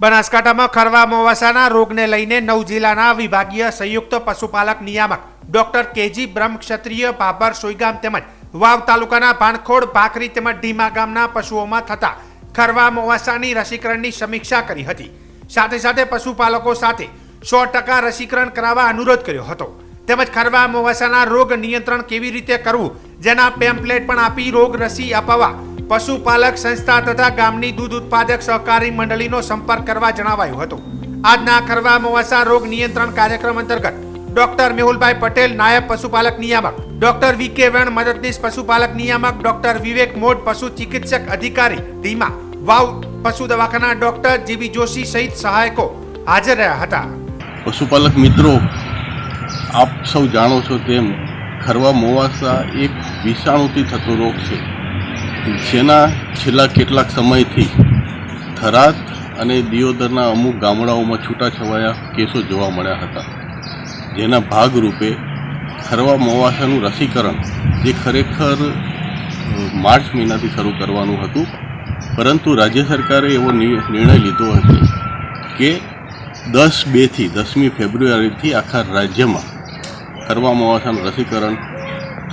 બનાસકાંઠામાં ખરવા મોવાસાના રોગને લઈને નવ જિલ્લાના વિભાગીય સંયુક્ત પશુપાલક નિયામક ડોક્ટર કેજી બ્રહ્મ ક્ષત્રિય બાબર સોઈગામ તેમજ વાવ તાલુકાના ભાણખોડ, ભાખરી તેમજ ઢીમા ગામના પશુઓમાં થતા ખરવા મોવાસાની રસીકરણની સમીક્ષા કરી હતી. સાથે સાથે પશુપાલકો સાથે સો ટકા રસીકરણ કરાવવા અનુરોધ કર્યો હતો. તેમજ ખરવા મોવાસાના રોગ નિયંત્રણ કેવી રીતે કરવું, જેના પેમ્પલેટ પણ આપી રોગ રસી અપાવવા પશુપાલક સંસ્થા તથા ગામની દૂધ ઉત્પાદક સહકારી મંડળીનો સંપર્ક કરવા જણાવાયું હતું. આજના ખરવા મોવાસા રોગ નિયંત્રણ કાર્યક્રમ અંતર્ગત ડોક્ટર મેહુલભાઈ પટેલ, નાયબ પશુપાલક નિયામક ડોક્ટર વી કે વેણ, મદદનીશ પશુપાલક નિયામક ડોક્ટર વિવેક મોડ પશુ ચિકિત્સક અધિકારી ધીમા, વાવ પશુ દવાખાના ડોક્ટર જીબી જોશી સહિત સહાયકો હાજર રહ્યા હતા. પશુપાલક મિત્રો, આપ સૌ જાણો છો તેમ ખરવા મોવાસા એક વિષાણુથી થતો રોગ છે. જેના છેલ્લા કેટલાક સમયથી થરાદ અને દિયોદરના અમુક ગામડાઓમાં છૂટાછવાયા કેસો જોવા મળ્યા હતા. જેના ભાગરૂપે ખરવા મોવાસાનું રસીકરણ, જે ખરેખર માર્ચ મહિનાથી શરૂ કરવાનું હતું, પરંતુ રાજ્ય સરકારે એવો નિર્ણય લીધો હતો કે દસ બેથી દસમી ફેબ્રુઆરીથી આખા રાજ્યમાં ખરવા મોવાસાનું રસીકરણ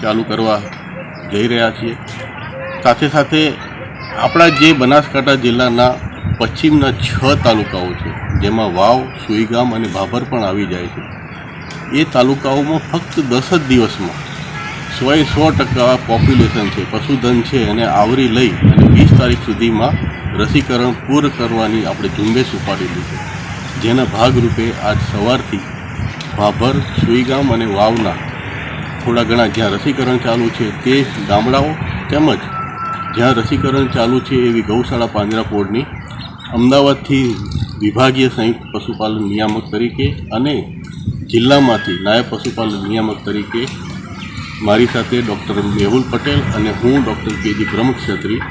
ચાલુ કરવા જઈ રહ્યા છીએ. સાથે સાથે આપણા જે બનાસકાંઠા જિલ્લાના પશ્ચિમના છ તાલુકાઓ છે, જેમાં વાવ, સુઈગામ અને ભાભર પણ આવી જાય છે. એ તાલુકાઓમાં ફક્ત દસ જ દિવસમાં સોએ સો ટકા પોપ્યુલેશન છે, પશુધન છે એને આવરી લઈ અને વીસ તારીખ સુધીમાં રસીકરણ પૂર્ણ કરવાની આપણે ઝુંબેશ ઉપાડેલી છે. જેના ભાગરૂપે આજ સવારથી ભાભર, સુઈગામ અને વાવના થોડા ઘણા જ્યાં રસીકરણ ચાલુ છે તે ગામડાઓ તેમજ જ્યાં રસીકરણ ચાલુ છે એવી ગૌશાળા પાંજરાપોળની અમદાવાદથી વિભાગીય સંયુક્ત પશુપાલન નિયામક તરીકે અને જિલ્લામાંથી નાયબ પશુપાલન નિયામક તરીકે મારી સાથે ડૉક્ટર મેહુલ પટેલ અને હું ડૉક્ટર કેજી બ્રહ્મક્ષત્રી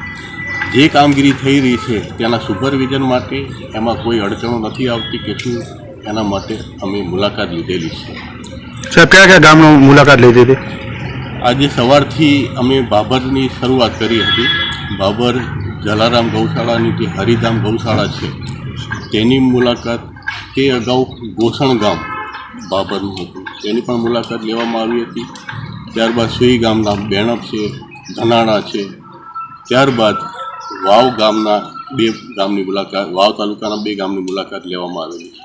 જે કામગીરી થઈ રહી છે તેના સુપરવિઝન માટે એમાં કોઈ અડચણો નથી આવતી કે શું એના માટે અમે મુલાકાત લીધેલી છે. સાહેબ, કયા કયા ગામનો મુલાકાત લીધી હતી? આજે સવારથી અમે બાબરની શરૂઆત કરી હતી. બાબર જલારામ ગૌશાળાની જે હરિધામ ગૌશાળા છે, તેની મુલાકાત તે અગાઉ ગોસણ ગામ બાબરનું હતું. તેની પણ મુલાકાત લેવામાં આવી હતી. ત્યારબાદ સુઈ ગામના બેણપ છે, ધનાણા છે, ત્યારબાદ વાવ ગામના બે ગામની મુલાકાત, વાવ તાલુકાના બે ગામની મુલાકાત લેવામાં આવેલી છે.